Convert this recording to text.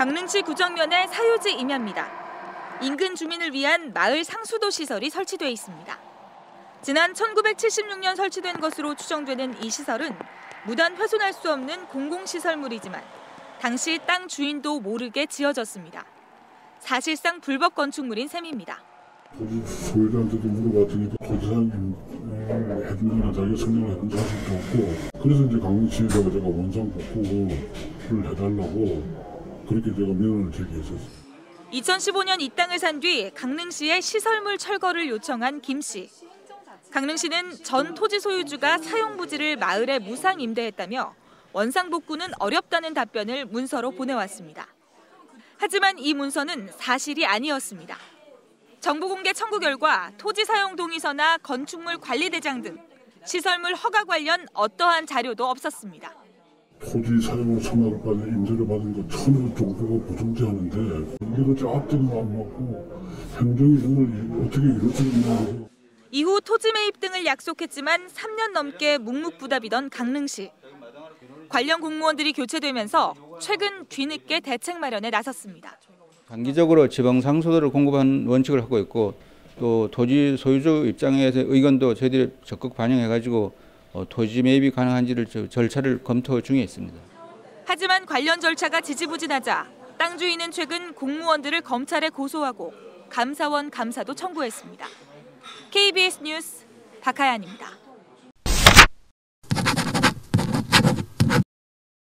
강릉시 구정면의 사유지 임야입니다. 인근 주민을 위한 마을 상수도 시설이 설치돼 있습니다. 지난 1976년 설치된 것으로 추정되는 이 시설은 무단 훼손할 수 없는 공공시설물이지만 당시 땅 주인도 모르게 지어졌습니다. 사실상 불법 건축물인 셈입니다. 도지 소유자한테도 물어봤더니 도지사님 해준다는 자기가 설명을 해준 사실도 없고 그래서 이제 강릉시에다가 제가 원상 복구를 해달라고 그렇게 제가 민원을 제기했었어요. 2015년 이 땅을 산 뒤 강릉시에 시설물 철거를 요청한 김 씨. 강릉시는 전 토지 소유주가 사용 부지를 마을에 무상 임대했다며 원상 복구는 어렵다는 답변을 문서로 보내왔습니다. 하지만 이 문서는 사실이 아니었습니다. 정부 공개 청구 결과 토지 사용 동의서나 건축물 관리 대장 등 시설물 허가 관련 어떠한 자료도 없었습니다. 토지 사용 받은 임대를 받은 거 천여 정도가 부정제하는데 이게 앞뒤가 안 맞고 행정이 정말 어떻게 이럴 수 있나 이후 토지 매입 등을 약속했지만 3년 넘게 묵묵부답이던 강릉시. 관련 공무원들이 교체되면서 최근 뒤늦게 대책 마련에 나섰습니다. 단기적으로 지방 상수도를 공급하는 원칙을 하고 있고 또 토지 소유주 입장에서 의견도 저희들이 적극 반영해가지고 어, 토지 매입이 가능한지를 절차를 검토 중에 있습니다. 하지만 관련 절차가 지지부진하자 땅 주인은 최근 공무원들을 검찰에 고소하고 감사원 감사도 청구했습니다. KBS 뉴스 박하연입니다.